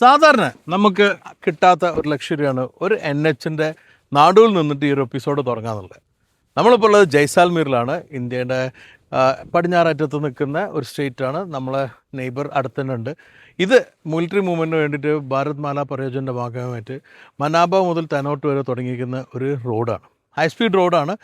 സാധാരണ നമുക്ക് കിട്ടാത്ത ഒരു ലക്ഷറിയാണ് ഒരു എൻ എച്ചിന്റെ നാടുവിൽ നിന്നിട്ട് ഈ ഒരു എപ്പിസോഡ് തുടങ്ങാന്നുള്ളത്. നമ്മളിപ്പോൾ ഉള്ളത് ജയ്സാൽമീറിലാണ് ഇന്ത്യയുടെ പടിഞ്ഞാററ്റത്ത് നിൽക്കുന്ന ഒരു സ്റ്റേറ്റാണ് നമ്മളെ നെയ്ബർ അടുത്ത് തന്നെ ഉണ്ട്. ഇത് മിലിറ്ററി മൂവ്മെന്റിന് വേണ്ടിയിട്ട് ഭാരത് മാല പരിയോജന്റെ ഭാഗമായിട്ട് മനാബ മുതൽ തനോട്ട് വരെ തുടങ്ങിയിരിക്കുന്ന ഒരു റോഡാണ് ഹൈ സ്പീഡ് റോഡാണ്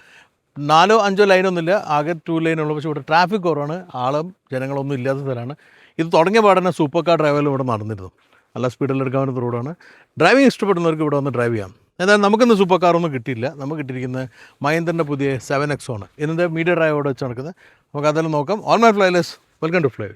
നാലോ അഞ്ചോ ലൈനൊന്നുമില്ല ആകെ ടു ലൈനുള്ള പക്ഷേ ഇവിടെ ട്രാഫിക് കുറവാണ്. ആളും ജനങ്ങളൊന്നും ഇല്ലാത്ത സ്ഥലമാണ്. ഇത് തുടങ്ങിയ പാടന്നെ സൂപ്പർ കാർ ഡ്രൈവറിലും ഇവിടെ നടന്നിരുന്നു. നല്ല സ്പീഡിൽ എടുക്കാൻ പറ്റുന്ന റോഡാണ്. ഡ്രൈവിംഗ് ഇഷ്ടപ്പെടുന്നവർക്ക് ഇവിടെ വന്ന് ഡ്രൈവ് ചെയ്യാം. എന്തായാലും നമുക്കിന്ന് സൂപ്പർ കാറൊന്നും കിട്ടിയില്ല. നമുക്ക് കിട്ടിയിരിക്കുന്നത് മഹേന്ദ്രന്റെ പുതിയ സെവൻ എക്സോ ആണ്. ഇന്നത്തെ മീഡിയ ഡ്രൈവ് അവിടെ വെച്ച് നടക്കുന്നത്. നമുക്ക് അതെല്ലാം നോക്കാം. On my flyers welcome to fly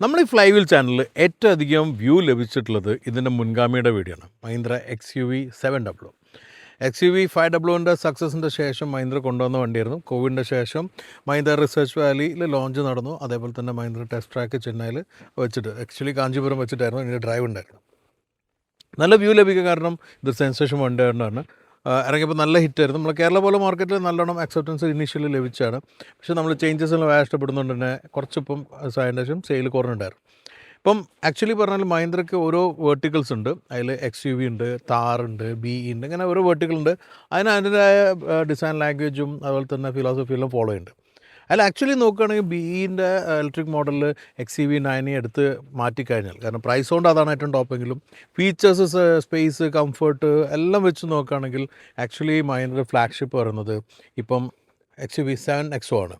നമ്മൾ ഈ ഫ്ലൈ വീൽ ചാനലിൽ ഏറ്റവും അധികം വ്യൂ ലഭിച്ചിട്ടുള്ളത് ഇതിന്റെ മുൻഗാമിയുടെ വീഡിയോ ആണ് Mahindra X U V seven W X U V five ഡബ്ല്യുവിന്റെ സക്സസിന്റെ ശേഷം മഹീന്ദ്ര കൊണ്ടുവന്ന വണ്ടിയായിരുന്നു. കോവിഡിന്റെ ശേഷം മഹീന്ദ്ര റിസർച്ച് വാലിയിൽ ലോഞ്ച് നടന്നു. അതേപോലെ തന്നെ മഹീന്ദ്ര ടെസ്റ്റ് ട്രാക്ക് ചെന്നൈയിൽ വെച്ചിട്ട് ആക്ച്വലി കാഞ്ചീപുരം വെച്ചിട്ടായിരുന്നു. ഇതിന്റെ ഡ്രൈവ് ഉണ്ടായിരുന്നു നല്ല വ്യൂ ലഭിക്കുക കാരണം ഇത് സെൻസേഷൻ വണ്ടി ആയതുകൊണ്ടാണ് ആ, ഇറങ്ങിയപ്പോൾ നല്ല ഹിറ്റായിരുന്നു. നമ്മൾ കേരള പോലെ മാർക്കറ്റിൽ നല്ലോണം അക്സെപ്റ്റൻസ് ഇനീഷ്യലി ലഭിച്ചാണ്. പക്ഷേ നമ്മൾ ചേഞ്ചസ് എല്ലാം ഇഷ്ടപ്പെടുന്നുണ്ട് തന്നെ കുറച്ചിപ്പം അതിന്റെ ശേഷം സെയിൽ കുറഞ്ഞിട്ടുണ്ടായിരുന്നു ഇപ്പം ആക്ച്വലി പറഞ്ഞാൽ മഹീന്ദ്രയ്ക്ക് ഓരോ വേർട്ടിക്കൽസ് ഉണ്ട്. അതിൽ എക്സ് യു വി ഉണ്ട് താറുണ്ട് ബി ഉണ്ട് അങ്ങനെ ഓരോ വേർട്ടിക്കൽ ഉണ്ട്. അതിന് അതിന്റെതായ ഡിസൈൻ ലാംഗ്വേജും അതുപോലെ തന്നെ ഫിലോസഫിയെല്ലാം ഫോളോ ചെയ്യുന്നുണ്ട് അതിൽ ആക്ച്വലി നോക്കുകയാണെങ്കിൽ ബിഇന്റെ ഇലക്ട്രിക് മോഡലിൽ എക്സ് സി വി നയനെ എടുത്ത് മാറ്റിക്കഴിഞ്ഞാൽ കാരണം പ്രൈസ് കൊണ്ട് അതാണ് ഏറ്റവും ടോപ്പെങ്കിലും ഫീച്ചേഴ്സ് സ്പേസ് കംഫർട്ട് എല്ലാം വെച്ച് നോക്കുകയാണെങ്കിൽ ആക്ച്വലി മൈൻഡിന്റെ ഫ്ലാഗ്ഷിപ്പ് പറയുന്നത് ഇപ്പം എക്സ് വി സെവൻ എക്സോ ആണ്.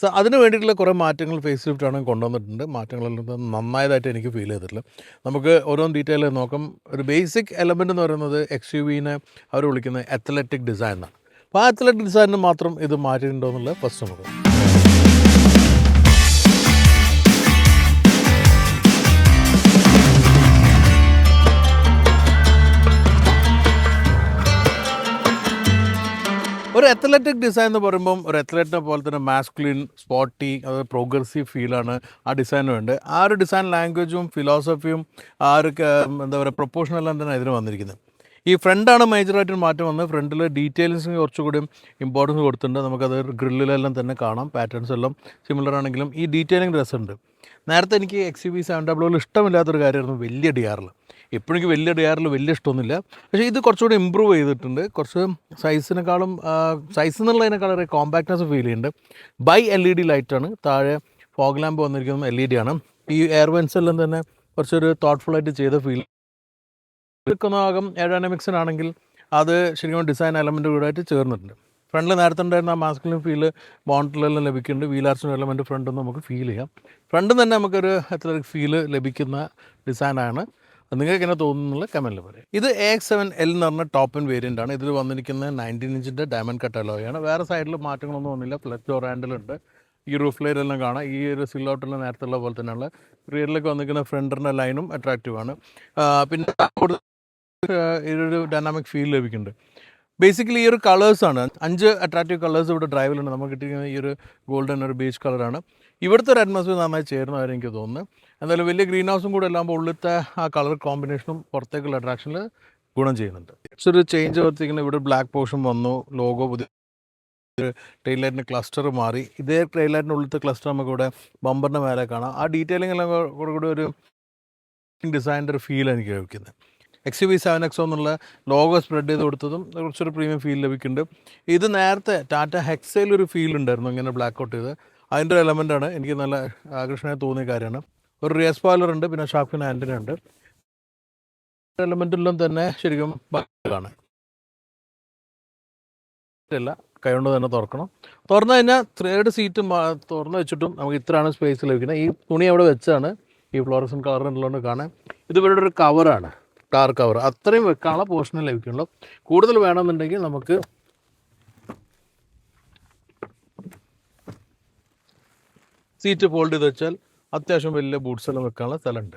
സോ അതിന് വേണ്ടിയിട്ടുള്ള കുറേ മാറ്റങ്ങൾ ഫേസ് ലിഫ്റ്റ് ആണെങ്കിൽ കൊണ്ടുവന്നിട്ടുണ്ട്. മാറ്റങ്ങളെല്ലാം നന്നായതായിട്ട് എനിക്ക് ഫീൽ ചെയ്തിട്ടില്ല. നമുക്ക് ഓരോ ഡീറ്റെയിൽ നോക്കാം. ഒരു ബേസിക് എലമെന്റ് എന്ന് പറയുന്നത് എക്സ് യു വിനെ അവർ വിളിക്കുന്നത് അത്ലറ്റിക് ഡിസൈൻ എന്നാണ് അപ്പോൾ ആ അത്ലറ്റിക് ഡിസൈനിന് മാത്രം ഇത് മാറ്റിയിട്ടുണ്ടോ എന്നുള്ള ഫസ്റ്റ് നമുക്ക് ഒരു അത്ലറ്റിക് ഡിസൈൻ എന്ന് പറയുമ്പം ഒരു അത്ലറ്റിനെ പോലെ തന്നെ മാസ്കുലിൻ സ്പോട്ടി അത് പ്രോഗ്രസീവ് ഫീലാണ് ആ ഡിസൈന് വേണ്ടത്. ആ ഒരു ഡിസൈൻ ലാംഗ്വേജും ഫിലോസഫിയും ആ ഒരു എന്താ പറയുക പ്രൊപ്പോഷനെല്ലാം തന്നെ ഇതിന് വന്നിരിക്കുന്നത്. ഈ ഫ്രണ്ടാണ് മേജറായിട്ട് മാറ്റം വന്നത്. ഫ്രണ്ടിൽ ഡീറ്റെയിൽസിന് കുറച്ചുകൂടി ഇമ്പോർട്ടൻസ് കൊടുത്തിട്ടുണ്ട്. നമുക്കത് ഗ്രില്ലിലെല്ലാം തന്നെ കാണാം പാറ്റേൺസ് എല്ലാം സിമിലർ ആണെങ്കിലും ഈ ഡീറ്റെയിലിംഗ് രസമുണ്ട്. നേരത്തെ എനിക്ക് എക്സ് യു ബി സെവൻ ഡബ്ല്യൂയിൽ ഇഷ്ടമില്ലാത്തൊരു കാര്യമായിരുന്നു വലിയ ഡി ഇപ്പോഴും എനിക്ക് വലിയ ഡിയാറിൽ വലിയ ഇഷ്ടമൊന്നുമില്ല. പക്ഷേ ഇത് കുറച്ചുകൂടി ഇമ്പ്രൂവ് ചെയ്തിട്ടുണ്ട്. കുറച്ച് സൈസിനേക്കാളും സൈസ് എന്നുള്ളതിനേക്കാളും കോമ്പാക്ട്നെസ് ഫീൽ ചെയ്യുന്നുണ്ട്. ബൈ എൽ ഇ ഡി ലൈറ്റാണ് താഴെ ഫോഗ് ലാമ്പ് വന്നിരിക്കുന്നത് എൽ ഇ ഡി ആണ്. ഈ എയർവെൻസ് എല്ലാം തന്നെ കുറച്ചൊരു തോട്ട്ഫുൾ ആയിട്ട് ചെയ്ത ഫീൽ എടുക്കുന്ന ഭാഗം എയർഡൈനാമിക്സിനാണെങ്കിൽ അത് ശരിക്കും ഡിസൈൻ എലമെന്റ് കൂടായിട്ട് ചേർന്നിട്ടുണ്ട്. ഫ്രണ്ടിൽ നേരത്തെ ഉണ്ടായിരുന്ന ആ മാസ്കുലിൻ ഫീൽ ബോണ്ടിലെല്ലാം ലഭിക്കുന്നുണ്ട്. വീലാർസിന് എലമെന്റ് ഫ്രണ്ടൊന്നും നമുക്ക് ഫീൽ ചെയ്യാം. ഫ്രണ്ടിൽ തന്നെ നമുക്കൊരു അത്ലറ്റിക് ഫീൽ ലഭിക്കുന്ന ഡിസൈനാണ് നിങ്ങൾക്ക് എന്നെ തോന്നുന്നുള്ള കമന്റിൽ പറയാം. ഇത് എ എക്സ് സെവൻ എൽ എന്ന് പറഞ്ഞ ടോപ്പ് ആൻഡ് വേരിയന്റ് ആണ്. ഇതിൽ വന്നിരിക്കുന്നത് നയന്റീൻ ഇഞ്ചിന്റെ ഡയമണ്ട് കട്ട് അലോയാണ് വേറെ സൈഡിൽ മാറ്റങ്ങളൊന്നും വന്നില്ല. ഫ്ലറ്റ് ഓർ ഹാൻഡിലുണ്ട് ഈ റൂഫ് ലൈനെല്ലാം കാണാം. ഈ ഒരു സില്ലോട്ടിൽ നേരത്തെ ഉള്ള പോലെ തന്നെയുള്ള റിയറിലേക്ക് വന്നിരിക്കുന്ന ഫ്രണ്ടിന്റെ ലൈനും അട്രാക്റ്റീവ് ആണ്. പിന്നെ ഇതൊരു ഡൈനാമിക് ഫീൽ ലഭിക്കുന്നുണ്ട്. ബേസിക്കലി ഈ ഒരു കളേഴ്സാണ് അഞ്ച് അട്രാക്റ്റീവ് കളേഴ്സ് ഇവിടെ ഡ്രൈവിലുണ്ട് നമുക്ക് കിട്ടിയിരിക്കുന്ന ഈ ഒരു ഗോൾഡൻ ഒരു ബീച്ച് കളറാണ് ഇവിടുത്തെ ഒരു അറ്റ്മോസ്ഫിയർ നന്നായി ചേരുന്നവരെനിക്ക് എനിക്ക് തോന്നുന്നു. എന്തായാലും വലിയ ഗ്രീൻ ഹൗസും കൂടെ എല്ലാം ഉള്ളിലത്തെ ആ കളർ കോമ്പിനേഷനും പുറത്തേക്കുള്ള അട്രാക്ഷനിൽ ഗുണം ചെയ്യുന്നുണ്ട്. ഒരു ചേഞ്ച് വർത്തിക്കുന്ന ഇവിടെ ബ്ലാക്ക് പോർഷൻ വന്നു. ലോഗോ പുതിയ ടെയിൽ ക്ലസ്റ്റർ മാറി. ഇതേ ടെയിൽ ഉള്ളിലത്തെ ക്ലസ്റ്റർ നമുക്ക് ഇവിടെ ബമ്പറിന്റെ മേലെ കാണാം. ആ ഡീറ്റെയിലിംഗ് എല്ലാം കൂടെ കൂടെ ഒരു ഡിസൈനിന്റെ ഒരു ഫീൽ എനിക്ക് ലഭിക്കുന്നത് എക്സ് വി സെവൻ എക്സോ എന്നുള്ള ലോഗോ സ്പ്രെഡ് ചെയ്ത് കൊടുത്തതും കുറച്ചൊരു പ്രീമിയം ഫീൽ ലഭിക്കുന്നുണ്ട്. ഇത് നേരത്തെ ടാറ്റ ഹെക്സയിൽ ഒരു ഫീൽ ഉണ്ടായിരുന്നു ഇങ്ങനെ ബ്ലാക്ക് ഔട്ട് ചെയ്ത്. അതിന്റെ ഒരു എലമെന്റാണ് എനിക്ക് നല്ല ആകർഷണമായി തോന്നിയ കാര്യമാണ്. ഒരു റിയസ് സ്പോയിലർ ഉണ്ട് പിന്നെ ഷാഫിൻ ആന്റിന ഉണ്ട്. എലമെന്റെല്ലാം തന്നെ ശരിക്കും ആണ് ഇല്ല കൈകൊണ്ട് തന്നെ തുറക്കണം. തുറന്നു കഴിഞ്ഞാൽ ത്രേഡ് സീറ്റ് തുറന്നു വെച്ചിട്ടും നമുക്ക് ഇത്രയാണ് സ്പേസ് ലഭിക്കുന്നത്. ഈ തുണി അവിടെ വെച്ചാണ് ഈ ഫ്ലോറസൻ ഉള്ളതുകൊണ്ട് കാണാൻ. ഇത് ഒരു കവറാണ് കാർ കവർ അത്രയും വെക്കാനുള്ള പോർഷനെ ലഭിക്കുള്ളൂ. കൂടുതൽ വേണമെന്നുണ്ടെങ്കിൽ നമുക്ക് സീറ്റ് ഫോൾഡ് ചെയ്ത് വെച്ചാൽ അത്യാവശ്യം വലിയ ബൂട്ട്സ് എല്ലാം വെക്കാനുള്ള സ്ഥലമുണ്ട്.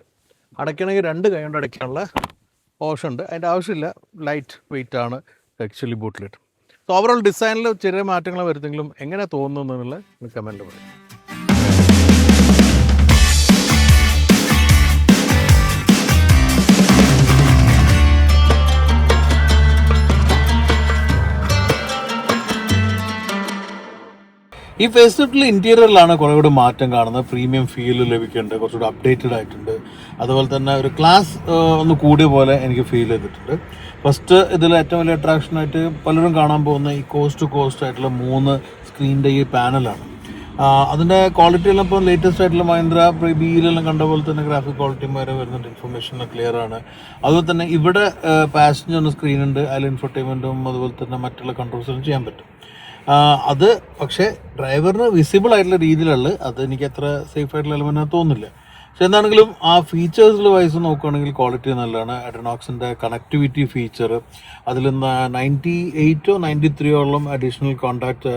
അടയ്ക്കണമെങ്കിൽ രണ്ട് കൈ കൊണ്ട് അടയ്ക്കാനുള്ള ഓപ്ഷൻ ഉണ്ട്. അതിന്റെ ആവശ്യമില്ല. ലൈറ്റ് വെയിറ്റ് ആണ് ആക്ച്വലി ബൂട്ടിലിട്ട് സോ ഓവറോൾ ഡിസൈനിൽ ചെറിയ മാറ്റങ്ങൾ വരുത്തെങ്കിലും എങ്ങനെ തോന്നുന്നു എന്നുള്ള കമന്റ് പറയും. ഈ ഫേസ് ഇന്റീരിയറിലാണ് കുറേ കൂടി മാറ്റം കാണുന്നത്. പ്രീമിയം ഫീൽ ലഭിക്കുന്നുണ്ട് കുറച്ചുകൂടി അപ്ഡേറ്റഡ് ആയിട്ടുണ്ട്. അതുപോലെ തന്നെ ഒരു ക്ലാസ് ഒന്ന് കൂടിയ പോലെ എനിക്ക് ഫീൽ ചെയ്തിട്ടുണ്ട്. ഫസ്റ്റ് ഇതിൽ ഏറ്റവും വലിയ അട്രാക്ഷൻ ആയിട്ട് പലരും കാണാൻ പോകുന്ന ഈ കോസ്റ്റ് ടു കോസ്റ്റ് ആയിട്ടുള്ള മൂന്ന് സ്ക്രീനിന്റെ ഈ പാനലാണ് അതിന്റെ ക്വാളിറ്റി എല്ലാം ഇപ്പോൾ ലേറ്റസ്റ്റ് ആയിട്ടുള്ള മഹീന്ദ്ര ബിയിലെല്ലാം കണ്ട പോലെ തന്നെ ഗ്രാഫിക് ക്വാളിറ്റി വരെ വരുന്നുണ്ട് ഇൻഫർമേഷൻ ക്ലിയർ ആണ്. അതുപോലെ തന്നെ ഇവിടെ പാസഞ്ചർ സ്ക്രീൻ ഉണ്ട് അതിൽ ഇൻഫർടൈൻമെന്റും അതുപോലെ തന്നെ മറ്റുള്ള കൺട്രോൾസും ചെയ്യാൻ പറ്റും. അത് പക്ഷേ ഡ്രൈവറിന് വിസിബിൾ ആയിട്ടുള്ള രീതിയിലുള്ള അത് എനിക്ക് അത്ര സേഫ് ആയിട്ടുള്ള എലമെന്റ് തോന്നുന്നില്ല. പക്ഷെ എന്താണെങ്കിലും ആ ഫീച്ചേഴ്സിൽ വൈസ് നോക്കുകയാണെങ്കിൽ ക്വാളിറ്റി നല്ലതാണ്. അഡ്രനോക്സിന്റെ കണക്ടിവിറ്റി ഫീച്ചർ അതിൽ നയന്റി എയ്റ്റോ നയന്റി ത്രീയോളം അഡീഷണൽ കോൺടാക്ട്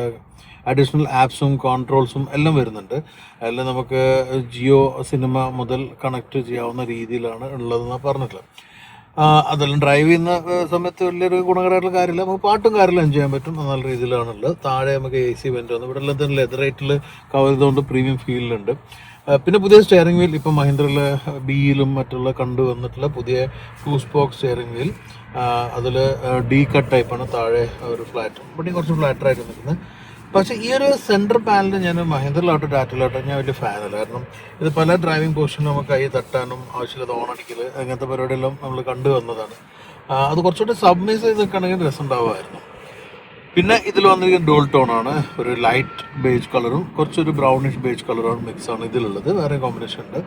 അഡീഷണൽ ആപ്സും കൺട്രോൾസും എല്ലാം വരുന്നുണ്ട്. എല്ലാം നമുക്ക് ജിയോ സിനിമ മുതൽ കണക്ട് ചെയ്യാവുന്ന രീതിയിലാണ് ഉള്ളതെന്ന് പറഞ്ഞിട്ടുള്ളത്. അതെല്ലാം ഡ്രൈവ് ചെയ്യുന്ന സമയത്ത് വലിയൊരു ഗുണകരമായിട്ടുള്ള കാര്യമില്ല. നമുക്ക് പാട്ടും കാര്യമെല്ലാം എൻജോയ് ചെയ്യാൻ പറ്റും. നല്ല രീതിയിലാണുള്ളത്. താഴെ നമുക്ക് എ സി വെന്റ് വന്നു. ഇവിടെ എല്ലാം തന്നെ ലെതർ റേറ്റിൽ കവർ ചെയ്തുകൊണ്ട് പ്രീമിയം ഫീലിലുണ്ട് പിന്നെ പുതിയ സ്റ്റിയറിംഗ് വീൽ ഇപ്പം മഹീന്ദ്രയിലെ ബിയിലും മറ്റുള്ള കണ്ടു വന്നിട്ടുള്ള പുതിയ ടൂ ബോക്സ് സ്റ്റിയറിംഗ് വീൽ അതിൽ ഡി കട്ട് ടൈപ്പാണ് താഴെ ഒരു ഫ്ലാറ്റ് ഇവിടെ കുറച്ച് ഫ്ലാറ്ററായിട്ട് നിൽക്കുന്നത്. പക്ഷേ ഈ ഒരു സെന്റർ പാനൽ ഞാൻ മഹീന്ദ്രയിലോട്ടോ ടാറ്റയിലോട്ടോ ഞാൻ വലിയ ഫാനല്ല കാരണം ഇത് പല ഡ്രൈവിംഗ് പൊസിഷനും നമുക്ക് കൈ തട്ടാനും ആവശ്യമില്ലാത്ത ഓണടിക്കൽ അങ്ങനത്തെ പരിപാടിയെല്ലാം നമ്മൾ കണ്ടു വന്നതാണ്. അത് കുറച്ചുകൂടി സബ്മിസ് ചെയ്ത് നിൽക്കുകയാണെങ്കിൽ രസം ഉണ്ടാവുമായിരുന്നു പിന്നെ ഇതിൽ വന്നിരിക്കുന്ന ഡോൾ ടോൺ ആണ്. ഒരു ലൈറ്റ് ബേജ് കളറും കുറച്ചൊരു ബ്രൗണിഷ് ബേജ് കളറും മിക്സ് ആണ് ഇതിലുള്ളത്. വേറെ കോമ്പിനേഷൻ ഉണ്ട്.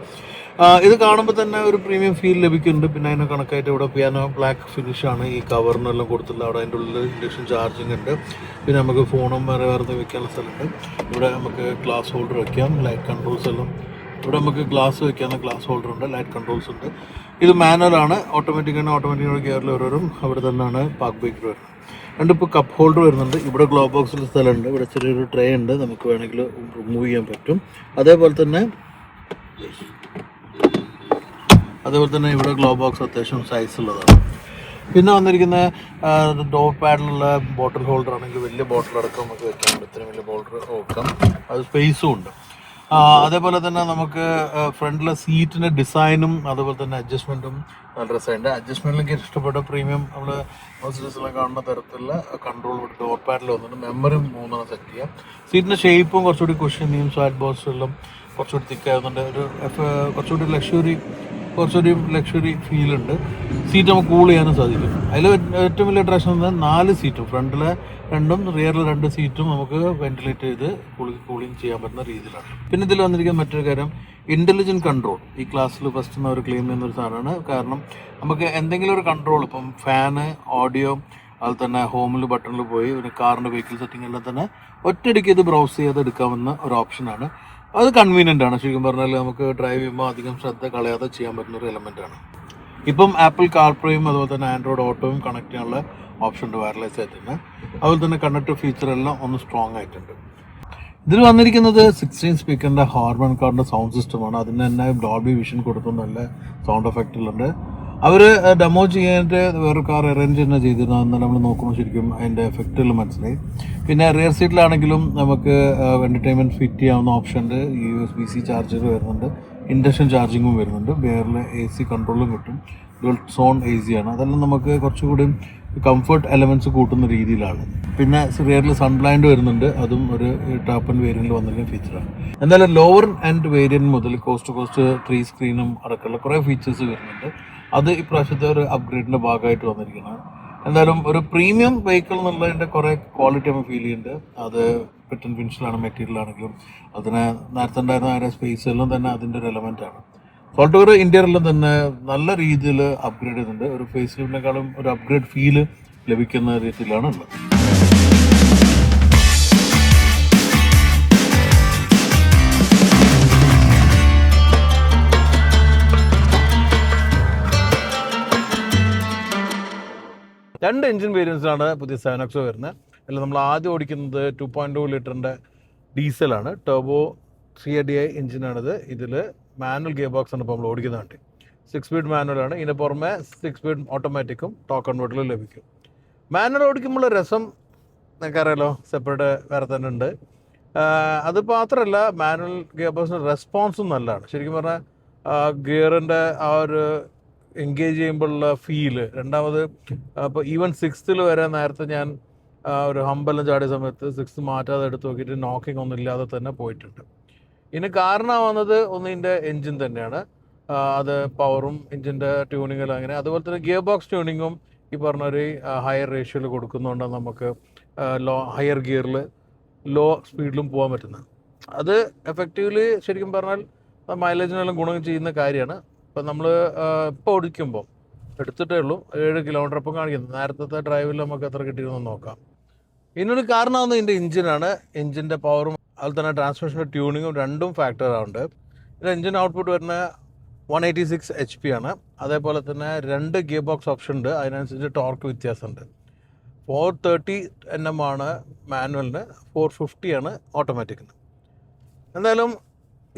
ഇത് കാണുമ്പോൾ തന്നെ ഒരു പ്രീമിയം ഫീൽ ലഭിക്കുന്നുണ്ട്. പിന്നെ അതിന് കണക്കായിട്ട് ഇവിടെ പിയാനോ ബ്ലാക്ക് ഫിനിഷ് ആണ്. ഈ കവറിനെല്ലാം കൊടുത്തുള്ള അവിടെ അതിന്റെ ഉള്ളിൽ ഇൻഡക്ഷൻ ചാർജിങ് ഉണ്ട്. പിന്നെ നമുക്ക് ഫോണും വേറെ വേറെ വെക്കാനുള്ള സ്ഥലമുണ്ട്. ഇവിടെ നമുക്ക് ഗ്ലാസ് ഹോൾഡർ വെക്കാം. ലൈറ്റ് കൺട്രോൾസ് എല്ലാം. ഇവിടെ നമുക്ക് ഗ്ലാസ് വെക്കാവുന്ന ഗ്ലാസ് ഹോൾഡർ ഉണ്ട്. ലൈറ്റ് കൺട്രോൾസ് ഉണ്ട്. ഇത് മാനുവൽ ആണ്. ഓട്ടോമാറ്റിക് ഗിയറിൽ ഓരോരും അവിടെ തന്നെയാണ് പാക്ക് ബ്രേക്കർ വരുന്നത്. രണ്ട് ഇപ്പോൾ കപ്പ് ഹോൾഡർ വരുന്നുണ്ട്. ഇവിടെ ഗ്ലോ ബോക്സിൽ സ്ഥലമുണ്ട്. ഇവിടെ ചെറിയൊരു ട്രേ ഉണ്ട്. നമുക്ക് വേണമെങ്കിൽ റിമൂവ് ചെയ്യാൻ പറ്റും. അതേപോലെ തന്നെ അതേപോലെ തന്നെ ഇവിടെ ഗ്ലോ ബോക്സ് അത്യാവശ്യം സൈസ് ഉള്ളതാണ്. പിന്നെ വന്നിരിക്കുന്ന ഡോർ പാഡിലുള്ള ബോട്ടിൽ ഹോൾഡർ ആണെങ്കിൽ വലിയ ബോട്ടിൽ അടക്കം നമുക്ക് വെക്കാൻ പറ്റും ഇത്രയും വലിയ ബോട്ടിൽ വെക്കാം. അത് സ്പേസും ഉണ്ട്. അതേപോലെ തന്നെ നമുക്ക് ഫ്രണ്ടിലെ സീറ്റിന്റെ ഡിസൈനും അതുപോലെ തന്നെ അഡ്ജസ്റ്റ്മെന്റും നല്ല രസമുണ്ട്. അഡ്ജസ്റ്റ്മെന്റിലേക്ക് ഇഷ്ടപ്പെട്ട പ്രീമിയം നമ്മൾ മെർസിഡീസിലും കാണുന്ന തരത്തിലുള്ള കൺട്രോൾ ഡോർ പാഡിൽ വന്നിട്ട് മെമ്മറി മൂന്നാണ് സെറ്റ് ചെയ്യാം. സീറ്റിന്റെ ഷേപ്പും കുറച്ചുകൂടി കുഷനിയും സ്വാറ്റ് ബോക്സുകളും കുറച്ചുകൂടി തിക്കായതുകൊണ്ട് ഒരു കുറച്ചുകൂടി ലക്ഷറി കുറച്ചൊരു ലക്ഷറി ഫീൽ ഉണ്ട്. സീറ്റ് നമുക്ക് കൂൾ ചെയ്യാനും സാധിക്കും. അതിൽ ഏറ്റവും വലിയ അട്രാക്ഷൻ എന്ന് നാല് സീറ്റും ഫ്രണ്ടിലെ രണ്ടും റിയറിൽ രണ്ട് സീറ്റും നമുക്ക് വെന്റിലേറ്റ് ചെയ്ത് കൂളി കൂളിംഗ് ചെയ്യാൻ പറ്റുന്ന രീതിയിലാണ്. പിന്നെ ഇതിൽ വന്നിരിക്കുന്ന മറ്റൊരു കാര്യം ഇന്റലിജന്റ് കൺട്രോൾ ഈ ക്ലാസ്സിൽ ഫസ്റ്റ് അവർ ക്ലെയിം ചെയ്യുന്ന ഒരു സാധനമാണ്. കാരണം നമുക്ക് എന്തെങ്കിലും ഒരു കൺട്രോൾ ഇപ്പം ഫാന് ഓഡിയോ അതുപോലെ തന്നെ ഹോമിൽ ബട്ടണിൽ പോയി ഒരു കാറിന്റെ വെഹിക്കിൾ സെറ്റിംഗ് എല്ലാം തന്നെ ഒറ്റയടിക്ക് ഇത് ബ്രൗസ് ചെയ്ത് എടുക്കാവുന്ന ഒരു ഓപ്ഷനാണ് അത് കൺവീനിയന്റ് ആണ്. ശരിക്കും പറഞ്ഞാൽ നമുക്ക് ഡ്രൈവ് ചെയ്യുമ്പോൾ അധികം ശ്രദ്ധ കളയാതെ ചെയ്യാൻ പറ്റുന്ന ഒരു എലമെന്റ് ആണ്. ഇപ്പം ആപ്പിൾ കാർപ്ലേയും അതുപോലെ തന്നെ ആൻഡ്രോയിഡ് ഓട്ടോയും കണക്ട് ചെയ്യാനുള്ള ഓപ്ഷൻ ഉണ്ട് വയർലെസ് ആയിട്ട് അതുപോലെ തന്നെ കണക്ട് ഫീച്ചറെല്ലാം ഒന്ന് സ്ട്രോങ് ആയിട്ടുണ്ട്. ഇതിൽ വന്നിരിക്കുന്നത് സിക്സ്റ്റീൻ സ്പീക്കറിന്റെ ഹാർമൺ കാറിന്റെ സൗണ്ട് സിസ്റ്റമാണ് അതിന് തന്നെ ഡോൾബി വിഷൻ കൊടുക്കുന്ന നല്ല സൗണ്ട് എഫക്റ്റുകളുണ്ട് അവർ ഡെമോ ചെയ്യാനായിട്ട് വേറെ കാർ അറേഞ്ച് തന്നെ ചെയ്തിരുന്നു. എന്നാൽ നമ്മൾ നോക്കുമ്പോൾ ശരിക്കും അതിന്റെ എഫക്റ്റുകൾ മനസ്സിലായി. പിന്നെ റിയർ സീറ്റിലാണെങ്കിലും നമുക്ക് എന്റർടൈൻമെന്റ് ഫിറ്റ് ചെയ്യാവുന്ന ഓപ്ഷൻ ഉണ്ട്. U S B C charger വരുന്നുണ്ട്. ഇൻഡക്ഷൻ ചാർജിങ്ങും വരുന്നുണ്ട്. വേറിൽ എ സി കൺട്രോളും കിട്ടും. ഡുവൽ സോൺ എ സി ആണ്. അതെല്ലാം നമുക്ക് കുറച്ചുകൂടി കംഫർട്ട് എലമെന്റ്സ് കൂട്ടുന്ന രീതിയിലാണ്. പിന്നെ റിയറിൽ സൺ സൺബ്ലൈൻഡ് വരുന്നുണ്ട്. അതും ഒരു ടാപ്പ് ആൻഡ് വേരിയന്റിൽ വന്നിരിക്കുന്ന ഫീച്ചറാണ് എന്നാലും ലോവർ ആൻഡ് വേരിയന്റ് മുതൽ കോസ്റ്റ് കോസ്റ്റ് ത്രീ സ്ക്രീനും അടക്കമുള്ള കുറേ ഫീച്ചേഴ്സ് വരുന്നുണ്ട്. അത് ഇപ്രാവശ്യത്തെ ഒരു അപ്ഗ്രേഡിന്റെ ഭാഗമായിട്ട് വന്നിരിക്കുന്നത് എന്തായാലും ഒരു പ്രീമിയം വെഹിക്കിൾ എന്നുള്ളതിന്റെ കുറേ ക്വാളിറ്റി നമുക്ക് ഫീൽ ചെയ്യുന്നുണ്ട്. അത് പെട്ടൻ ഫിനിഷിലാണ് മെറ്റീരിയൽ ആണെങ്കിലും അതിന് നേരത്തെ ഉണ്ടായിരുന്ന ആ സ്പേസ് എല്ലാം തന്നെ അതിന്റെ ഒരു എലമെന്റ് ആണ്. സോൾട്ടോർ ഇന്ത്യയിലെല്ലാം തന്നെ നല്ല രീതിയിൽ അപ്ഗ്രേഡ് ചെയ്തിട്ടുണ്ട്. ഒരു ഫേസ് ലിഫ്റ്റിനേക്കാളും ഒരു അപ്ഗ്രേഡ് ഫീൽ ലഭിക്കുന്ന രീതിയിലാണ് ഉള്ളത്. രണ്ട് എഞ്ചിൻ വേരിയൻസിലാണ് പുതിയ സെവനക്സോ വരുന്നത്. അല്ല നമ്മൾ ആദ്യം ഓടിക്കുന്നത് ടു പോയിന്റ് ടു ലിറ്ററിന്റെ ഡീസലാണ്. ടർബോ സി ഡി ഐ എഞ്ചിനാണിത്. ഇതിൽ മാനുവൽ ഗിയർ ബോക്സ് ആണ് ഇപ്പോൾ നമ്മൾ ഓടിക്കുന്ന വണ്ടി. സിക്സ് സ്പീഡ് മാനുവലാണ് ഇതിന് പുറമെ സിക്സ് സ്പീഡ് ഓട്ടോമാറ്റിക്കും ടോക്ക് കൺവേർട്ടറിലും ലഭിക്കും. മാനുവൽ ഓടിക്കുമ്പോൾ രസം നിങ്ങൾക്കറിയാലോ സെപ്പറേറ്റ് വേറെ തന്നെ ഉണ്ട്. അത് മാത്രമല്ല മാനുവൽ ഗിയർ ബോക്സിന്റെ റെസ്പോൺസും നല്ലതാണ്. ശരിക്കും പറഞ്ഞാൽ ഗിയറിന്റെ ആ ഒരു എൻഗേജ് ചെയ്യുമ്പോഴുള്ള ഫീൽ രണ്ടാമത് അപ്പോൾ ഈവൻ സിക്സ്ത്തിൽ വരെ നേരത്തെ ഞാൻ ഒരു ഹമ്പെല്ലാം ചാടിയ സമയത്ത് സിക്സ് മാറ്റാതെ എടുത്ത് നോക്കിയിട്ട് നോക്കിംഗ് ഒന്നും ഇല്ലാതെ തന്നെ പോയിട്ടുണ്ട്. ഇതിന് കാരണമാവുന്നത് ഒന്ന് ഇതിന്റെ എൻജിൻ തന്നെയാണ്. അത് പവറും എൻജിന്റെ ട്യൂണിങ്ങും അങ്ങനെ. അതുപോലെ തന്നെ ഗിയർ ബോക്സ് ട്യൂണിങ്ങും ഈ പറഞ്ഞ ഒരു ഹയർ റേഷ്യോയിൽ കൊടുക്കുന്നതുകൊണ്ട് നമുക്ക് ലോ ഹയർ ഗിയറിൽ ലോ സ്പീഡിലും പോകാൻ പറ്റുന്നത്. അത് എഫക്റ്റീവ്ലി ശരിക്കും പറഞ്ഞാൽ മൈലേജിനെല്ലാം ഗുണം ചെയ്യുന്ന കാര്യമാണ്. ഇപ്പം നമ്മൾ ഇപ്പോൾ ഓടിക്കുമ്പോൾ എടുത്തിട്ടേ ഉള്ളൂ. ഏഴ് കിലോമീറ്റർ ഇപ്പം കാണിക്കുന്നു. നേരത്തെ ഡ്രൈവിൽ നമുക്ക് എത്ര കിട്ടിയിരുന്നു നോക്കാം. ഇതിനൊരു കാരണമാവുന്നത് ഇതിന്റെ എഞ്ചിനാണ് എഞ്ചിന്റെ പവറും അതുപോലെ തന്നെ ട്രാൻസ്മിഷന്റെ ട്യൂണിങ്ങും രണ്ടും ഫാക്ടറാവുണ്ട് ഇതിന്റെ ഇത് എഞ്ചിൻ ഔട്ട്പുട്ട് വരുന്ന one eighty six H P ആണ്. അതേപോലെ തന്നെ രണ്ട് ഗിയർ ബോക്സ് ഓപ്ഷൻ ഉണ്ട്. അതിനനുസരിച്ച് ടോർക്ക് വ്യത്യാസമുണ്ട്. ഫോർ തേർട്ടി എൻ എം ആണ് മാനുവലിന് ഫോർ ഫിഫ്റ്റി ആണ് ഓട്ടോമാറ്റിക്കിന് എന്തായാലും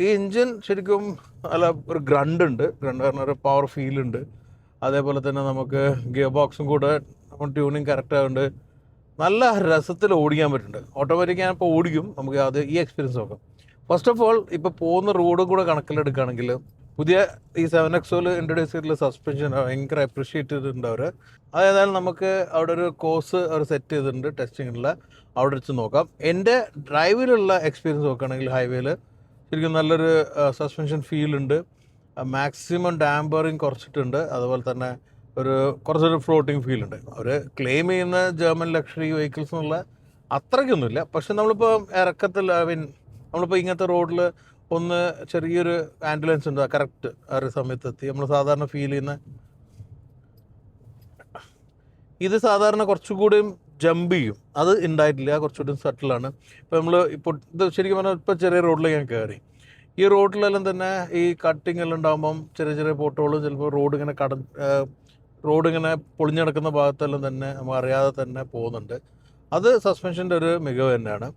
ഈ എഞ്ചിൻ ശരിക്കും നല്ല ഒരു ഗ്രണ്ട് ഉണ്ട്. ഗ്രണ്ട് പറഞ്ഞ ഒരു പവർ ഫീൽ ഉണ്ട്. അതേപോലെ തന്നെ നമുക്ക് ഗിയർ ബോക്സും കൂടെ ട്യൂണിങ് കറക്റ്റ് ആയതുകൊണ്ട് നല്ല രസത്തിൽ ഓടിക്കാൻ പറ്റുന്നുണ്ട്. ഓട്ടോമാറ്റിക് ഞാൻ ഇപ്പോൾ ഓടിക്കും. നമുക്ക് അത് ഈ എക്സ്പീരിയൻസ് നോക്കാം. ഫസ്റ്റ് ഓഫ് ഓൾ ഇപ്പോൾ പോകുന്ന റോഡും കൂടെ കണക്കിലെടുക്കുകയാണെങ്കിൽ പുതിയ ഈ സെവൻ എക്സോയിൽ ഇൻട്രൊഡ്യൂസ് ചെയ്തിട്ടുള്ള സസ്പെൻഷൻ ഭയങ്കര അപ്രിഷിയേറ്റ് ചെയ്തിട്ടുണ്ട് അവർ അതേതായാലും നമുക്ക് അവിടെ ഒരു കോഴ്സ് അവർ സെറ്റ് ചെയ്തിട്ടുണ്ട് ടെസ്റ്റിങ്ങിലുള്ള അവിടെ വെച്ച് നോക്കാം. എന്റെ ഡ്രൈവിലുള്ള എക്സ്പീരിയൻസ് നോക്കുകയാണെങ്കിൽ ഹൈവേയിൽ ശരിക്കും നല്ലൊരു സസ്പെൻഷൻ ഫീൽ ഉണ്ട്. മാക്സിമം ഡാമ്പറിങ് കുറച്ചിട്ടുണ്ട്. അതുപോലെ തന്നെ ഒരു കുറച്ചൊരു ഫ്ലോട്ടിങ് ഫീൽ ഉണ്ട്. അവർ ക്ലെയിം ചെയ്യുന്ന ജർമ്മൻ ലക്ഷറി വെഹിക്കിൾസ് എന്നുള്ള അത്രയ്ക്കൊന്നുമില്ല. പക്ഷെ നമ്മളിപ്പോൾ ഇറക്കത്തിൽ ഐ മീൻ നമ്മളിപ്പോൾ ഇങ്ങനത്തെ റോഡിൽ ഒന്ന് ചെറിയൊരു ആംബുലൻസ് ഉണ്ട് കറക്റ്റ് ആ ഒരു സമയത്ത് എത്തി നമ്മൾ സാധാരണ ഫീൽ ചെയ്യുന്ന ഇത് സാധാരണ കുറച്ചുകൂടിയും ജമ്പ് ചെയ്യും. അത് ഉണ്ടായിട്ടില്ല കുറച്ചുകൂടി സട്ടിലാണ് ഇപ്പോൾ നമ്മൾ ഇപ്പോൾ ഇത് ശരിക്കും പറഞ്ഞാൽ ഇപ്പോൾ ചെറിയ റോഡിലേക്ക് ഞാൻ കയറി ഈ റോഡിലെല്ലാം തന്നെ ഈ കട്ടിങ് എല്ലാം ഉണ്ടാകുമ്പം ചെറിയ ചെറിയ പോട്ടുകളും ചിലപ്പോൾ റോഡ് ഇങ്ങനെ കട റോഡ് ഇങ്ങനെ പൊളിഞ്ഞടക്കുന്ന ഭാഗത്തെല്ലാം തന്നെ നമ്മൾ അറിയാതെ തന്നെ പോകുന്നുണ്ട്. അത് സസ്പെൻഷന്റെ ഒരു മികവ് തന്നെയാണ്.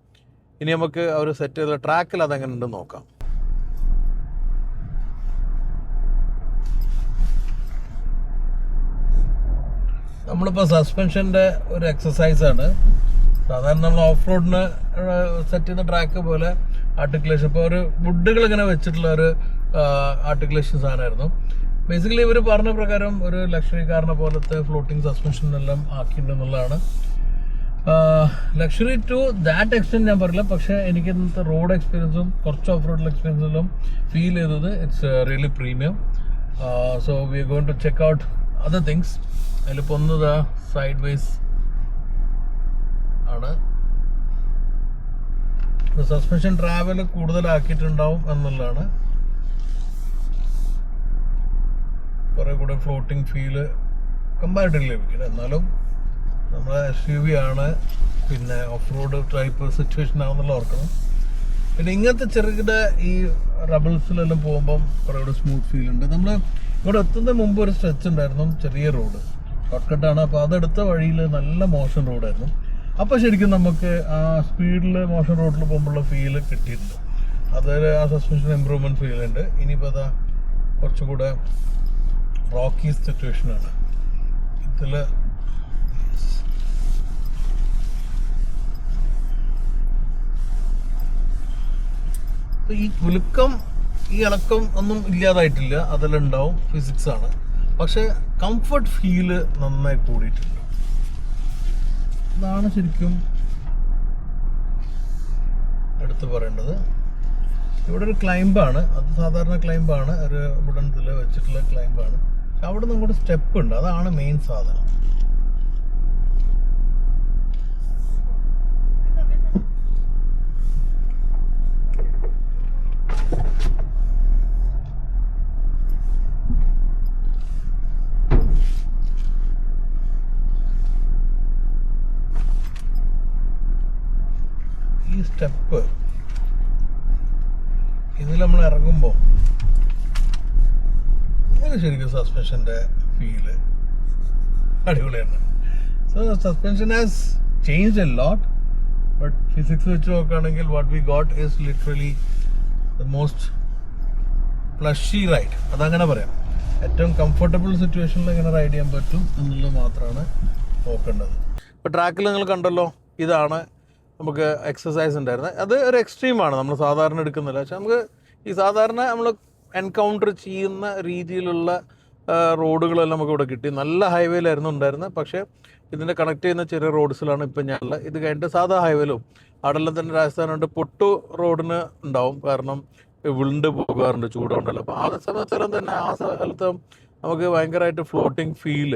ഇനി നമുക്ക് അവർ സെറ്റ് ചെയ്ത ട്രാക്കിൽ അതെങ്ങനെ ഉണ്ടെന്ന് നോക്കാം. നമ്മളിപ്പോൾ സസ്പെൻഷന്റെ ഒരു എക്സസൈസാണ് സാധാരണ നമ്മൾ ഓഫ് റോഡിന് സെറ്റ് ചെയ്യുന്ന ട്രാക്ക് പോലെ ആർട്ടിക്കുലേഷൻ ഇപ്പോൾ ഒരു വുഡുകൾ ഇങ്ങനെ വെച്ചിട്ടുള്ള ഒരു ആർട്ടിക്കുലേഷൻ സാധനമായിരുന്നു. ബേസിക്കലി ഇവർ പറഞ്ഞ പ്രകാരം ഒരു ലക്ഷറി കാറിനെ പോലത്തെ ഫ്ലോട്ടിംഗ് സസ്പെൻഷൻ എല്ലാം ആക്കിയിട്ടുണ്ടെന്നുള്ളതാണ് ലക്ഷറി ടു ദാറ്റ് എക്സ്റ്റെന്റ് ഞാൻ പറയില്ല പക്ഷേ എനിക്ക് ഇന്നത്തെ റോഡ് എക്സ്പീരിയൻസും കുറച്ച് ഓഫ് റോഡ് എക്സ്പീരിയൻസിലും ഫീൽ ചെയ്തത് it's really premium so we going to check out other things അതിലിപ്പോൾ ഒന്ന് സൈഡ് വൈസ് ആണ് സസ്പെൻഷൻ ട്രാവൽ കൂടുതലാക്കിയിട്ടുണ്ടാവും എന്നുള്ളതാണ്. കുറെ കൂടെ ഫ്ലോട്ടിംഗ് ഫീൽ കമ്പാരിറ്റീവ്ലി ലഭിക്കുന്നത്. എന്നാലും നമ്മുടെ എസ് യു വി ആണ്. പിന്നെ ഓഫ് റോഡ് ടൈപ്പ് സിറ്റുവേഷൻ ആണെന്നുള്ള ഓർക്കണം. പിന്നെ ഇങ്ങനത്തെ ചെറുകിട ഈ റബിൾസിലെല്ലാം പോകുമ്പം കുറേ കൂടെ സ്മൂത്ത് ഫീൽ ഉണ്ട്. നമ്മൾ ഇവിടെ എത്തുന്നതിന് മുമ്പ് ഒരു സ്ട്രെച്ച് ഉണ്ടായിരുന്നു ചെറിയ റോഡ് ഷോർട്ട് കട്ടാണ് അപ്പോൾ അതെടുത്ത വഴിയിൽ നല്ല മോശം റോഡായിരുന്നു. അപ്പോൾ ശരിക്കും നമുക്ക് ആ സ്പീഡിൽ മോശം റോഡിൽ പോകുമ്പോഴുള്ള ഫീൽ കിട്ടിയിട്ടുണ്ട്. അതിൽ ആ സസ്പെൻഷൻ ഇമ്പ്രൂവ്മെന്റ് ഫീൽ ഉണ്ട്. ഇനിയിപ്പോൾ അതാ കുറച്ചുകൂടെ റോക്കി സിറ്റുവേഷനാണ് ഇതിൽ ഈ കുലുക്കം ഈ ഇളക്കം ഒന്നും ഇല്ലാതായിട്ടില്ല. അതെല്ലാം ഉണ്ടാവും. ഫിസിക്സ് ആണ്. പക്ഷെ കംഫർട്ട് ഫീൽ നന്നായി കൂടിയിട്ടുണ്ട്. ഇതാണ് ശരിക്കും എടുത്തു പറയേണ്ടത്. ഇവിടെ ഒരു ക്ലൈംബാണ് അത് സാധാരണ ക്ലൈംബാണ് ഒരു ഉടനത്തിൽ വെച്ചിട്ടുള്ള ക്ലൈംബാണ് അവിടെ നിന്ന് കൂടെ സ്റ്റെപ്പ് ഉണ്ട്. അതാണ് മെയിൻ സാധനം ഈ സ്റ്റെപ്പ്. ഇതിൽ നമ്മൾ ഇറങ്ങുമ്പോൾ അങ്ങനെ ശരിക്കും സസ്പെൻഷന്റെ ഫീൽ. അടിപൊളിയാണ് so suspension has change a lot but physics വെച്ച് നോക്കുകയാണെങ്കിൽ what we got is literally the most plushy ride അതങ്ങനെ പറയാം. ഏറ്റവും കംഫർട്ടബിൾ സിറ്റുവേഷനിൽ ഇങ്ങനെ റൈഡ് ചെയ്യാൻ പറ്റും എന്നുള്ളത് മാത്രമാണ് നോക്കേണ്ടത്. ഇപ്പോൾ ട്രാക്കിൽ നിങ്ങൾ കണ്ടല്ലോ ഇതാണ് നമുക്ക് എക്സസൈസ് ഉണ്ടായിരുന്നത് അത് ഒരു എക്സ്ട്രീമാണ് നമ്മൾ സാധാരണ എടുക്കുന്നില്ല. പക്ഷെ നമുക്ക് ഈ സാധാരണ നമ്മൾ എൻകൗണ്ടർ ചെയ്യുന്ന രീതിയിലുള്ള റോഡുകളെല്ലാം നമുക്ക് ഇവിടെ കിട്ടി. നല്ല ഹൈവേയിലായിരുന്നു ഉണ്ടായിരുന്നത്. പക്ഷേ ഇതിനെ കണക്ട് ചെയ്യുന്ന ചെറിയ റോഡ്സിലാണ് ഇപ്പം ഞാനുള്ള ഇത് കഴിഞ്ഞിട്ട് സാധാ ഹൈവേയിലും അവിടെല്ലാം തന്നെ രാജസ്ഥാനുണ്ട് പൊട്ടു റോഡിന് ഉണ്ടാവും. കാരണം വിളിണ്ട് പോകാറുണ്ട് ചൂടുണ്ടല്ലോ. അപ്പോൾ ആ സമയത്തെല്ലാം തന്നെ ആ സ്ഥലത്ത് നമുക്ക് ഭയങ്കരമായിട്ട് floating feel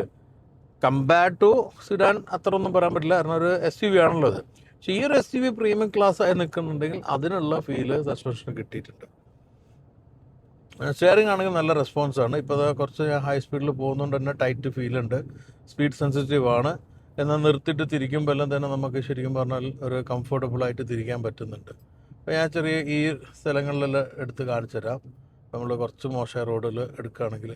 compared to sedan അത്ര ഒന്നും പറയാൻ പറ്റില്ല. കാരണം ഒരു എസ് യു വി ആണല്ലോ അത് പക്ഷേ ഈ ഒരു S U V premium class ആയി നിൽക്കുന്നുണ്ടെങ്കിൽ അതിനുള്ള ഫീൽ സസ്പെൻഷന് കിട്ടിയിട്ടുണ്ട്. ഷെയറിംഗ് ആണെങ്കിൽ നല്ല റെസ്പോൺസ് ആണ്. ഇപ്പോൾ കുറച്ച് ഹൈ സ്പീഡിൽ പോകുന്നതുകൊണ്ട് തന്നെ ടൈറ്റ് ഫീൽ ഉണ്ട്. സ്പീഡ് സെൻസിറ്റീവ് ആണ്. എന്നാൽ നിർത്തിയിട്ട് തിരിക്കുമ്പോൾ എല്ലാം തന്നെ നമുക്ക് ശരിക്കും പറഞ്ഞാൽ ഒരു കംഫർട്ടബിൾ ആയിട്ട് തിരിക്കാൻ പറ്റുന്നുണ്ട്. അപ്പോൾ ഞാൻ ചെറിയ ഈ സ്ഥലങ്ങളിലെല്ലാം എടുത്ത് കാണിച്ചു തരാം നമ്മൾ കുറച്ച് മോശം റോഡിൽ എടുക്കുകയാണെങ്കിൽ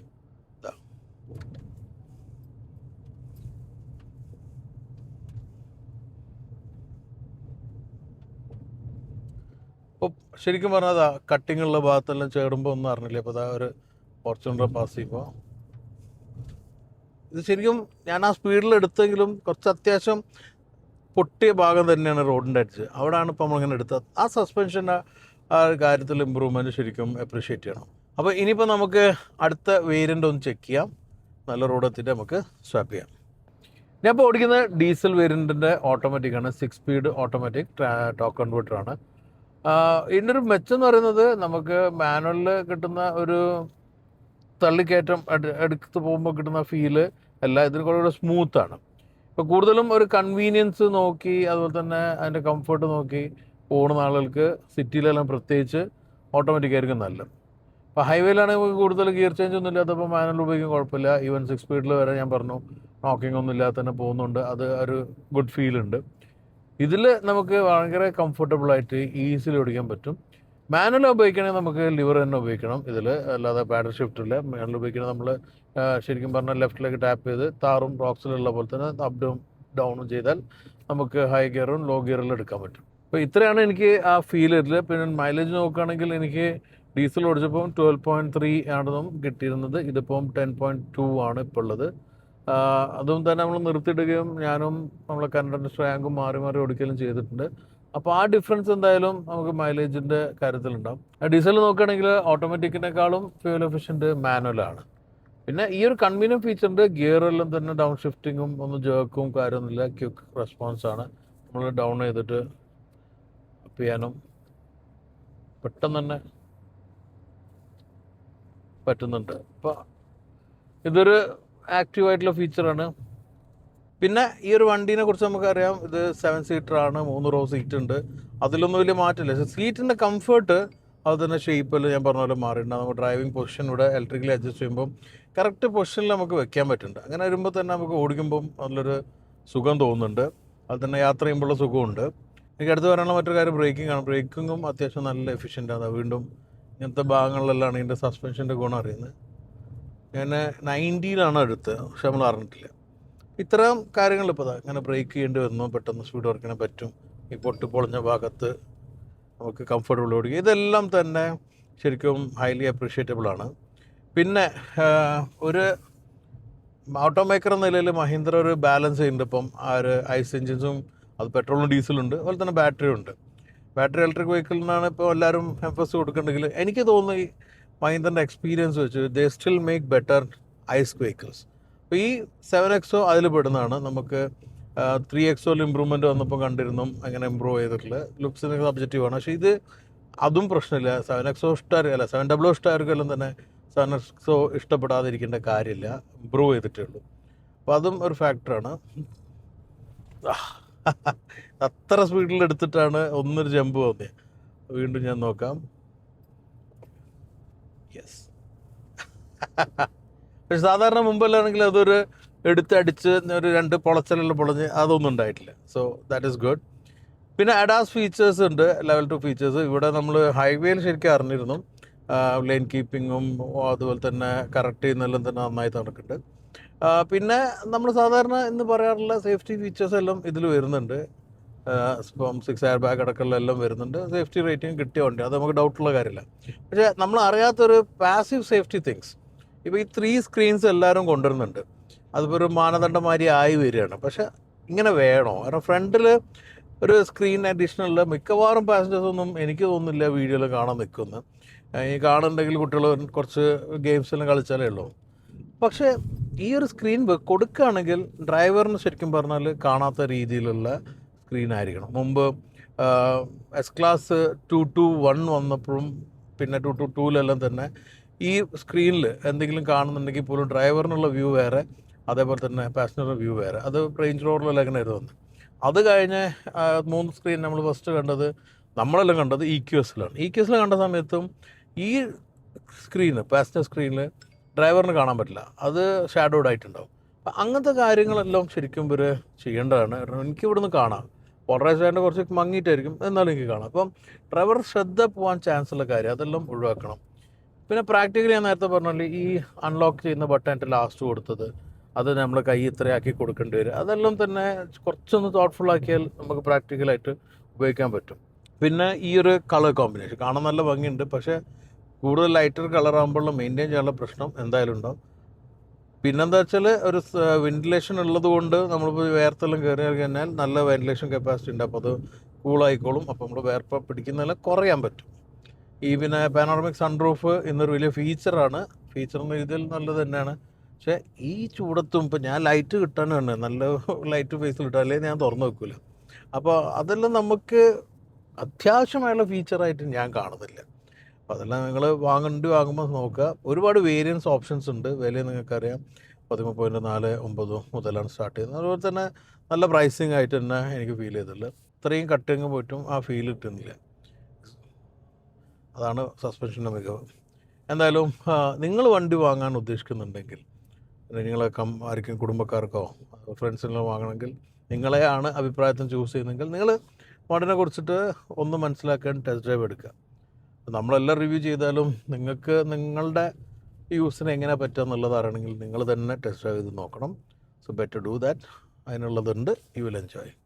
ഇതാ ഇപ്പോൾ ശരിക്കും പറഞ്ഞാൽ അതാ കട്ടിങ്ങുള്ള ഭാഗത്തെല്ലാം ചേടുമ്പോൾ ഒന്നും അറിഞ്ഞില്ല? അപ്പോൾ അതാ ഒരു ഫോർച്യൂണർ പാസ് ചെയ്യുമ്പോൾ ഇത് ശരിക്കും ഞാൻ ആ സ്പീഡിൽ എടുത്തെങ്കിലും കുറച്ച് അത്യാവശ്യം പൊട്ടിയ ഭാഗം തന്നെയാണ് റോഡിന്റെ അടിച്ച് അവിടെയാണ് ഇപ്പോൾ നമ്മളിങ്ങനെ എടുത്തത്. ആ സസ്പെൻഷന്റെ ആ കാര്യത്തിൽ ഇമ്പ്രൂവ്മെന്റ് ശരിക്കും അപ്രീഷിയേറ്റ് ചെയ്യണം. അപ്പോൾ ഇനിയിപ്പോൾ നമുക്ക് അടുത്ത വേരിയന്റ് ഒന്ന് ചെക്ക് ചെയ്യാം. നല്ല റോഡ് എത്തിയിട്ട് നമുക്ക് സ്വാപ്പ് ചെയ്യാം. ഞാൻ ഇപ്പോൾ ഓടിക്കുന്നത് ഡീസൽ വേരിയന്റിന്റെ ഓട്ടോമാറ്റിക്കാണ് six speed automatic torque converter ആണ്. ഇതിന്റെ ഒരു മെച്ചം എന്ന് പറയുന്നത് നമുക്ക് മാനുവലിൽ കിട്ടുന്ന ഒരു തള്ളിക്കയറ്റം എടു- എടുത്ത് പോകുമ്പോൾ കിട്ടുന്ന ഫീൽ എല്ലാം ഇതിന് സ്മൂത്ത് ആണ്. ഇപ്പോൾ കൂടുതലും ഒരു കൺവീനിയൻസ് നോക്കി അതുപോലെ തന്നെ അതിന്റെ കംഫർട്ട് നോക്കി പോകുന്ന ആളുകൾക്ക് സിറ്റിയിലെല്ലാം പ്രത്യേകിച്ച് ഓട്ടോമാറ്റിക് ആയിരിക്കും നല്ലത്. ഇപ്പോൾ ഹൈവേയിലാണെങ്കിൽ കൂടുതൽ ഗിയർ ചേഞ്ച് ഒന്നും ഇല്ലാത്തപ്പോൾ മാനുവൽ ഉപയോഗിക്കാൻ കുഴപ്പമില്ല. ഈവൻ സിക്സ് സ്പീഡിൽ വരെ ഞാൻ പറഞ്ഞു നോക്കിംഗ് ഒന്നും ഇല്ലാതെ തന്നെ പോകുന്നുണ്ട്. അത് ഒരു ഗുഡ് ഫീൽ ഉണ്ട്. ഇതിൽ നമുക്ക് ഭയങ്കര കംഫർട്ടബിൾ ആയിട്ട് ഈസിലി ഓടിക്കാൻ പറ്റും. മാനുവൽ ഉപയോഗിക്കണമെങ്കിൽ നമുക്ക് ലിവർ തന്നെ ഉപയോഗിക്കണം ഇതിൽ അല്ലാതെ പാഡൽ ഷിഫ്റ്റില്ല മാനുവൽ ഉപയോഗിക്കണത് നമ്മൾ ശരിക്കും പറഞ്ഞാൽ ലെഫ്റ്റിലേക്ക് ടാപ്പ് ചെയ്ത് താറും റോക്സിലുള്ള പോലെ തന്നെ അപ്ഡും ഡൗൺ ഡൗണും ചെയ്താൽ നമുക്ക് ഹൈ ഗിയറും ലോ ഗിയറിലും എടുക്കാൻ പറ്റും. അപ്പോൾ ഇത്രയാണ് എനിക്ക് ആ ഫീൽ ഇതിൽ പിന്നെ മൈലേജ് നോക്കുകയാണെങ്കിൽ എനിക്ക് ഡീസൽ ഓടിച്ചപ്പം ട്വൽവ് പോയിന്റ് ത്രീ ആണെന്നും കിട്ടിയിരുന്നത്. ഇതിപ്പം ടെൻ പോയിന്റ് ടു ആണ് ഇപ്പോൾ ഉള്ളത്. അതും തന്നെ നമ്മൾ നിർത്തിയിടുകയും ഞാനും നമ്മളെ കന്നഡ സ്ട്രാങ്കും മാറി മാറി ഓടിക്കലും ചെയ്തിട്ടുണ്ട്. അപ്പോൾ ആ ഡിഫറൻസ് എന്തായാലും നമുക്ക് മൈലേജിന്റെ കാര്യത്തിലുണ്ടാവും. ഡീസൽ നോക്കുകയാണെങ്കിൽ ഓട്ടോമാറ്റിക്കിനേക്കാളും ഫ്യൂൽ എഫിഷ്യന്റ് മാനുവലാണ് പിന്നെ ഈ ഒരു കൺവീനിയൻ ഫീച്ചറിന്റെ ഗിയറെല്ലാം തന്നെ ഡൗൺ ഷിഫ്റ്റിങ്ങും ഒന്നും ജോക്കും കാര്യമൊന്നുമില്ല. ക്യുക്ക് റെസ്പോൺസ് ആണ്. നമ്മൾ ഡൗൺ ചെയ്തിട്ട് അപ്പ് ചെയ്യാനും പെട്ടെന്ന് തന്നെ പറ്റുന്നുണ്ട്. അപ്പോൾ ഇതൊരു ആക്റ്റീവ് ആയിട്ടുള്ള ഫീച്ചറാണ് പിന്നെ ഈ ഒരു വണ്ടീനെ കുറിച്ച് നമുക്കറിയാം ഇത് സെവൻ സീറ്റർ ആണ് മൂന്ന് റോ സീറ്റ് ഉണ്ട്. അതിലൊന്നും വലിയ മാറ്റമില്ല. പക്ഷേ സീറ്റിന്റെ കംഫർട്ട് അത് തന്നെ ഷേപ്പിൽ ഞാൻ പറഞ്ഞ പോലെ മാറിയിട്ടുണ്ട്. നമുക്ക് ഡ്രൈവിംഗ് പൊസിഷൻ ഇവിടെ ഇലക്ട്രിക്കലി അഡ്ജസ്റ്റ് ചെയ്യുമ്പോൾ കറക്റ്റ് പൊസിഷനിൽ നമുക്ക് വെക്കാൻ പറ്റുന്നുണ്ട്. അങ്ങനെ വരുമ്പോൾ തന്നെ നമുക്ക് ഓടിക്കുമ്പം നല്ലൊരു സുഖം തോന്നുന്നുണ്ട്. അത് തന്നെ യാത്ര ചെയ്യുമ്പോഴുള്ള സുഖമുണ്ട്. എനിക്ക് അടുത്ത് പറയാനുള്ള മറ്റൊരു കാര്യം ബ്രേക്കിംഗ് ആണ്. ബ്രേക്കിങ്ങും അത്യാവശ്യം നല്ല എഫിഷ്യന്റ് ആണ്. വീണ്ടും ഇങ്ങനത്തെ ഭാഗങ്ങളിലെല്ലാം ഇതിന്റെ സസ്പെൻഷന്റെ ഗുണം അറിയുന്നത്. ഞാൻ നയന്റീനാണ് എടുത്തത് പക്ഷെ നമ്മൾ അറിഞ്ഞിട്ടില്ല. ഇത്തരം കാര്യങ്ങൾ ഇപ്പോൾ ഇങ്ങനെ ബ്രേക്ക് ചെയ്യേണ്ടി വന്നു പെട്ടെന്ന് സ്പീഡ് വർക്കിനെ പറ്റും. ഈ പൊട്ടി പൊളിഞ്ഞ ഭാഗത്ത് നമുക്ക് കംഫർട്ടബിൾ ഓടിക്കുക ഇതെല്ലാം തന്നെ ശരിക്കും ഹൈലി അപ്രീഷിയേറ്റബിൾ ആണ്. പിന്നെ ഒരു ഓട്ടോ മേക്കർ എന്ന നിലയിൽ മഹീന്ദ്ര ഒരു ബാലൻസ് ചെയ്യുന്നുണ്ട് ഇപ്പം. ആ ഒരു ഐസ് എഞ്ചിൻസും അത് പെട്രോളും ഡീസലും ഉണ്ട്. അതുപോലെ തന്നെ ബാറ്ററി ഉണ്ട്. ബാറ്ററി ഇലക്ട്രിക് വെഹിക്കിളിനാണ് ഇപ്പോൾ എല്ലാവരും എംഫസ് കൊടുക്കുന്നുണ്ടെങ്കിൽ എനിക്ക് തോന്നുന്നു മഹീന്ദ്രന്റെ എക്സ്പീരിയൻസ് വെച്ച് they still make better ICE vehicles അപ്പോൾ ഈ സെവൻ എക്സോ അതിൽ പെടുന്നതാണ്. നമുക്ക് ത്രീ എക്സോയിൽ ഇമ്പ്രൂവ്മെന്റ് വന്നപ്പോൾ കണ്ടിരുന്നു. അങ്ങനെ ഇമ്പ്രൂവ് ചെയ്തിട്ടുള്ള ലുക്സിന് ആണ്. പക്ഷേ ഇത് അതും പ്രശ്നമില്ല. സെവൻ എക്സോ ഇഷ്ടമായിരിക്കും അല്ല സെവൻ ഡബിൾ ഇഷ്ടമായിരിക്കുമല്ലോ തന്നെ സെവൻ എക്സോ ഇഷ്ടപ്പെടാതിരിക്കേണ്ട കാര്യമില്ല. ഇമ്പ്രൂവ് ചെയ്തിട്ടേ ഉള്ളൂ അപ്പോൾ അതും ഒരു ഫാക്ടറാണ് അത്ര സ്പീഡിൽ എടുത്തിട്ടാണ് ഒന്നൊരു ജമ്പ് വന്നത് വീണ്ടും ഞാൻ നോക്കാം. യെസ് പക്ഷെ സാധാരണ മുമ്പല്ലാണെങ്കിൽ അതൊരു എടുത്തടിച്ച് ഒരു രണ്ട് പൊളച്ചലെല്ലാം പൊളഞ്ഞ് അതൊന്നും ഉണ്ടായിട്ടില്ല. സോ ദാറ്റ് ഈസ് ഗുഡ് പിന്നെ അഡാസ് ഫീച്ചേഴ്സ് ഉണ്ട് ലെവൽ ടു ഫീച്ചേഴ്സ് ഇവിടെ നമ്മൾ ഹൈവേയിൽ ശരിക്കും അറിഞ്ഞിരുന്നു. ലൈൻ കീപ്പിങ്ങും അതുപോലെ തന്നെ കറക്റ്റ് ചെയ്യുന്നതെല്ലാം തന്നെ നന്നായി നടക്കുന്നുണ്ട്. പിന്നെ നമ്മൾ സാധാരണ ഇന്ന് പറയാറുള്ള സേഫ്റ്റി ഫീച്ചേഴ്സ് എല്ലാം ഇതിൽ വരുന്നുണ്ട്. ഇപ്പം സിക്സ് എയർ ബാഗ് അടക്കമുള്ള എല്ലാം വരുന്നുണ്ട്. സേഫ്റ്റി റേറ്റിംഗ് കിട്ടിയ വണ്ടി അത് നമുക്ക് ഡൗട്ടുള്ള കാര്യമില്ല. പക്ഷേ നമ്മൾ അറിയാത്തൊരു പാസീവ് സേഫ്റ്റി തിങ്സ് ഇപ്പോൾ ഈ ത്രീ സ്ക്രീൻസ് എല്ലാവരും കൊണ്ടുവരുന്നുണ്ട്. അതിപ്പോൾ ഒരു മാനദണ്ഡമാതിരി ആയി വരികയാണ്. പക്ഷേ ഇങ്ങനെ വേണോ? കാരണം ഫ്രണ്ടിൽ ഒരു സ്ക്രീൻ അഡീഷണൽ മിക്കവാറും പാസഞ്ചേഴ്സ് ഒന്നും എനിക്ക് തോന്നുന്നില്ല വീഡിയോയിൽ കാണാൻ നിൽക്കുന്നു. ഈ കാണുന്നുണ്ടെങ്കിൽ കുട്ടികൾ കുറച്ച് ഗെയിംസ് എല്ലാം കളിച്ചാലേ ഉള്ളൂ. പക്ഷേ ഈ ഒരു സ്ക്രീൻ കൊടുക്കുകയാണെങ്കിൽ ഡ്രൈവറിന് ശരിക്കും പറഞ്ഞാൽ കാണാത്ത രീതിയിലുള്ള സ്ക്രീൻ ആയിരിക്കണം. മുമ്പ് S class two two one വന്നപ്പോഴും പിന്നെ ടു ടു ടൂലെല്ലാം തന്നെ ഈ സ്ക്രീനിൽ എന്തെങ്കിലും കാണുന്നുണ്ടെങ്കിൽ പോലും ഡ്രൈവറിനുള്ള വ്യൂ വേറെ അതേപോലെ തന്നെ പാസഞ്ചറിന്റെ വ്യൂ വേറെ. അത് റേഞ്ച് റോഡിലെല്ലാം അങ്ങനെ ആയിരുന്നു അത് കഴിഞ്ഞ് മൂന്ന് സ്ക്രീൻ നമ്മൾ ഫസ്റ്റ് കണ്ടത് നമ്മളെല്ലാം കണ്ടത് ഇ ക്യു എസിലാണ് ഇ ക്യു എസിൽ കണ്ട സമയത്തും ഈ സ്ക്രീന് പാസഞ്ചർ സ്ക്രീനിൽ ഡ്രൈവറിന് കാണാൻ പറ്റില്ല. അത് ഷാഡോഡ് ആയിട്ടുണ്ടാവും. അങ്ങനത്തെ കാര്യങ്ങളെല്ലാം ശരിക്കും ഇവർ ചെയ്യേണ്ടതാണ്. കാരണം എനിക്ക് ഇവിടുന്ന് കാണാം. ഷാഡിന്റെ കുറച്ച് മങ്ങിയിട്ടായിരിക്കും. എന്നാലും എനിക്ക് കാണാം. അപ്പം ഡ്രൈവർ ശ്രദ്ധ പോകാൻ ചാൻസ് ഉള്ള കാര്യം അതെല്ലാം ഒഴിവാക്കണം. പിന്നെ പ്രാക്ടിക്കലി ഞാൻ നേരത്തെ പറഞ്ഞാൽ ഈ അൺലോക്ക് ചെയ്യുന്ന ബട്ടൺ എന്റെ ലാസ്റ്റ് കൊടുത്തത് അത് നമ്മൾ കൈ ഇത്രയാക്കി കൊടുക്കേണ്ടി വരും. അതെല്ലാം തന്നെ കുറച്ചൊന്ന് തോട്ട്ഫുൾ ആക്കിയാൽ നമുക്ക് പ്രാക്ടിക്കലായിട്ട് ഉപയോഗിക്കാൻ പറ്റും. പിന്നെ ഈ ഒരു കളർ കോമ്പിനേഷൻ കാണാൻ നല്ല ഭംഗിയുണ്ട്. പക്ഷേ കൂടുതൽ ലൈറ്റർ കളർ ആകുമ്പോഴുള്ള മെയിന്റെയിൻ ചെയ്യാനുള്ള പ്രശ്നം എന്തായാലും ഉണ്ടാവും. പിന്നെന്താ വെച്ചാൽ ഒരു വെന്റിലേഷൻ ഉള്ളത് കൊണ്ട് നമ്മളിപ്പോൾ വേർത്തെല്ലാം കയറി കഴിഞ്ഞാൽ നല്ല വെന്റിലേഷൻ കപ്പാസിറ്റി ഉണ്ട്. അപ്പോൾ അത് കൂളായിക്കോളും അപ്പോൾ നമ്മൾ വേർപ്പ പിടിക്കുന്നതെല്ലാം കുറയാൻ പറ്റും. ഈ പിന്നെ പാനോറമിക് സൺറൂഫ് ഇന്നൊരു വലിയ ഫീച്ചറാണ് ഫീച്ചർ എന്ന രീതിയിൽ നല്ലത് തന്നെയാണ്. പക്ഷേ ഈ ചൂടത്തും ഇപ്പം ഞാൻ ലൈറ്റ് കിട്ടാൻ തന്നെ നല്ല ലൈറ്റ് ഫേസിൽ കിട്ടാൻ ഞാൻ തുറന്നു വെക്കില്ല അപ്പോൾ അതെല്ലാം നമുക്ക് അത്യാവശ്യമായുള്ള ഫീച്ചറായിട്ട് ഞാൻ കാണുന്നില്ല. അപ്പോൾ അതെല്ലാം നിങ്ങൾ വാങ്ങേണ്ടി വാങ്ങുമ്പോൾ നോക്കുക. ഒരുപാട് വേരിയൻസ് ഓപ്ഷൻസ് ഉണ്ട്. വില നിങ്ങൾക്കറിയാം. പതിമൂന്ന് പോയിന്റ് നാല് ഒമ്പത് മുതലാണ് സ്റ്റാർട്ട് ചെയ്യുന്നത്. അതുപോലെ തന്നെ നല്ല പ്രൈസിങ് ആയിട്ട് തന്നെ എനിക്ക് ഫീൽ ചെയ്തില്ല ഇത്രയും കട്ടിങ് പോയിട്ടും ആ ഫീൽ കിട്ടുന്നില്ല. അതാണ് സസ്പെൻഷന്റെ മികവ്. എന്തായാലും നിങ്ങൾ വണ്ടി വാങ്ങാൻ ഉദ്ദേശിക്കുന്നുണ്ടെങ്കിൽ നിങ്ങളെ കം ആർക്കും കുടുംബക്കാർക്കോ ഫ്രണ്ട്സിനോ വാങ്ങണമെങ്കിൽ നിങ്ങളെയാണ് അഭിപ്രായത്തിന് ചൂസ് ചെയ്യുന്നതെങ്കിൽ നിങ്ങൾ വണ്ടിനെ കുറിച്ചിട്ട് ഒന്ന് മനസ്സിലാക്കാൻ ടെസ്റ്റ് ഡ്രൈവ് എടുക്കുക. നമ്മളെല്ലാം റിവ്യൂ ചെയ്താലും നിങ്ങൾക്ക് നിങ്ങളുടെ യൂസിന് എങ്ങനെ പറ്റുക എന്നുള്ളതാണെങ്കിൽ നിങ്ങൾ തന്നെ ടെസ്റ്റ് ചെയ്ത് നോക്കണം. So better do that അതിനുള്ളതുണ്ട്. You will enjoy